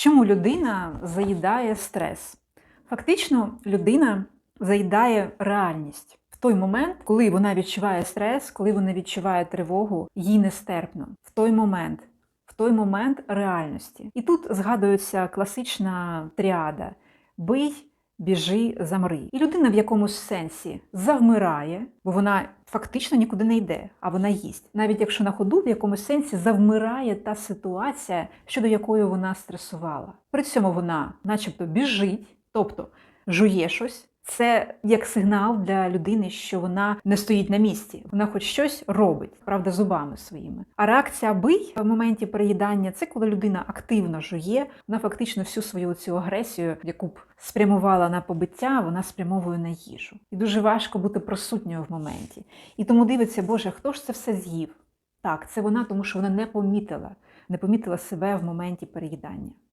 Чому людина заїдає стрес? Фактично, людина заїдає реальність. В той момент, коли вона відчуває стрес, коли вона відчуває тривогу, їй нестерпно. В той момент, в той момент реальності. І тут згадується класична тріада: бий, біжи, замри. І людина в якомусь сенсі завмирає, бо вона фактично нікуди не йде, а вона їсть. Навіть якщо на ходу в якомусь сенсі завмирає та ситуація, щодо якої вона стресувала. При цьому вона, начебто, біжить, тобто жує щось. Це як сигнал для людини, що вона не стоїть на місці, вона хоч щось робить, правда, зубами своїми. А реакція бий в моменті переїдання це коли людина активно жує, вона фактично всю свою цю агресію, яку б спрямувала на побиття, вона спрямовує на їжу. І дуже важко бути присутньою в моменті. І тому дивиться, Боже, хто ж це все з'їв? Так, це вона, тому що вона не помітила, не помітила себе в моменті переїдання.